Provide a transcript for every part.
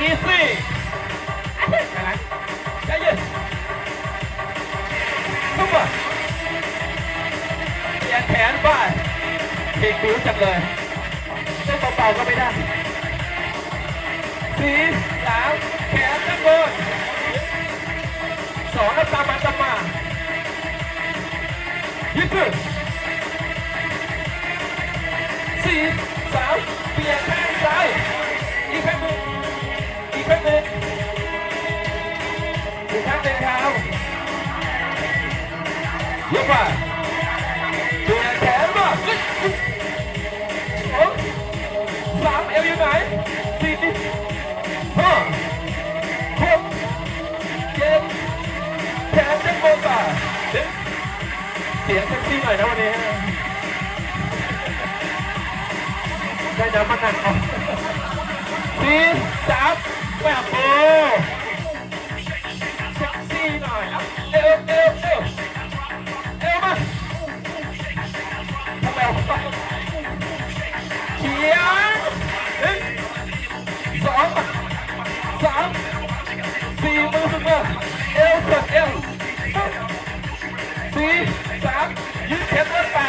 อีซี่วะอีซี่อะไรใจเย็นซุปเปอร์เปลี่ยนแขนบ้านเก่งผิวจังเลยเล่นเบาๆก็ไม่ได้สี่สามแขนด้านบนสองแล้วตามมาตามมายืดขึ้น นจะโกงป่ะเสียงเซ็กซี่หน่อยนะวันนี้ได้น้ำมันหนักออกสี่สามแบบโอ้เซ็กซี่หน่อยอะเอวเอวเอว สามสี่มือสุดมือเอวสุดเอวสี่สามยืดแขนด้วย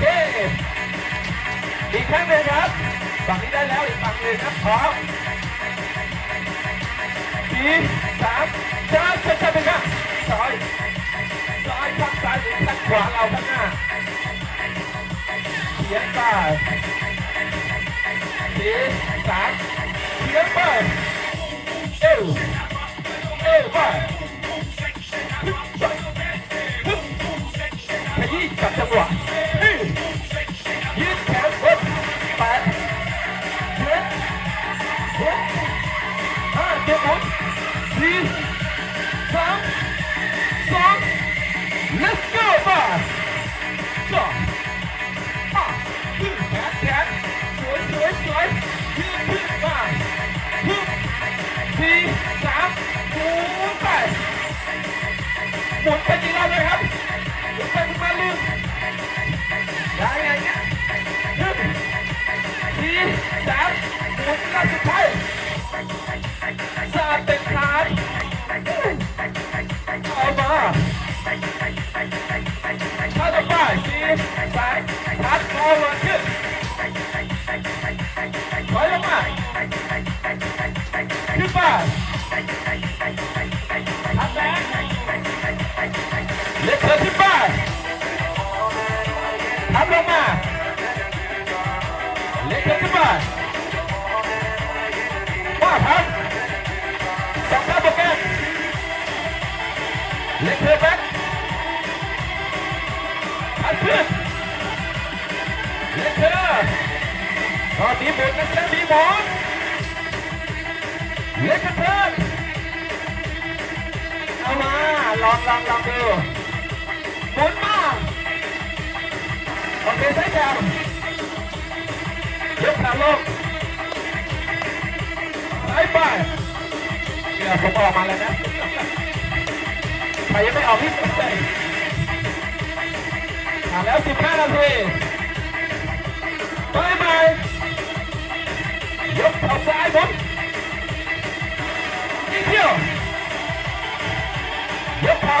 เค อีกครั้งหนึ่งครับ ฝั่งนี้ได้แล้วอีกฝั่งหนึ่งครับพร้อมสี่สามช้าช้าช้าไปครับซ้ายซ้ายข้างซ้ายหรือข้างขวาเราข้างหน้าเขียนไปสี่สามเขียนไปเอว let's go มาจ้าอะยืดแขนแขนสวยสวยสวยยืดขึ้นมาฮึบสี่สามหมุนไปหมุนไปกี่รอบเลยครับหมุนไปหมุนมาลืมได้ไงเนี่ยสี่สามหมุนรอบสุดท้ายสาเป็นท้าเอามา เล็กขึ้นแบ็คพันขึ้นเล็กขึ้นตอนนี้หมุนนจะมีหมอนเล็กขึ้นเอามาลองลองลองดูหมุนมาโอเคใช้แถวยกขาลงไปไปเนี่ยผมออกมาแล้วนะ ใครยังไม่ออกที่สุดเลยผ่านแล้ว 15 นาทีไปไปยกเขาซ้ายผมอีกเที่ยวยกเขา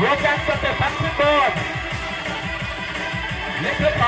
รวมกันสเต็ปพักขึ้นบนเล็กเล็กไอ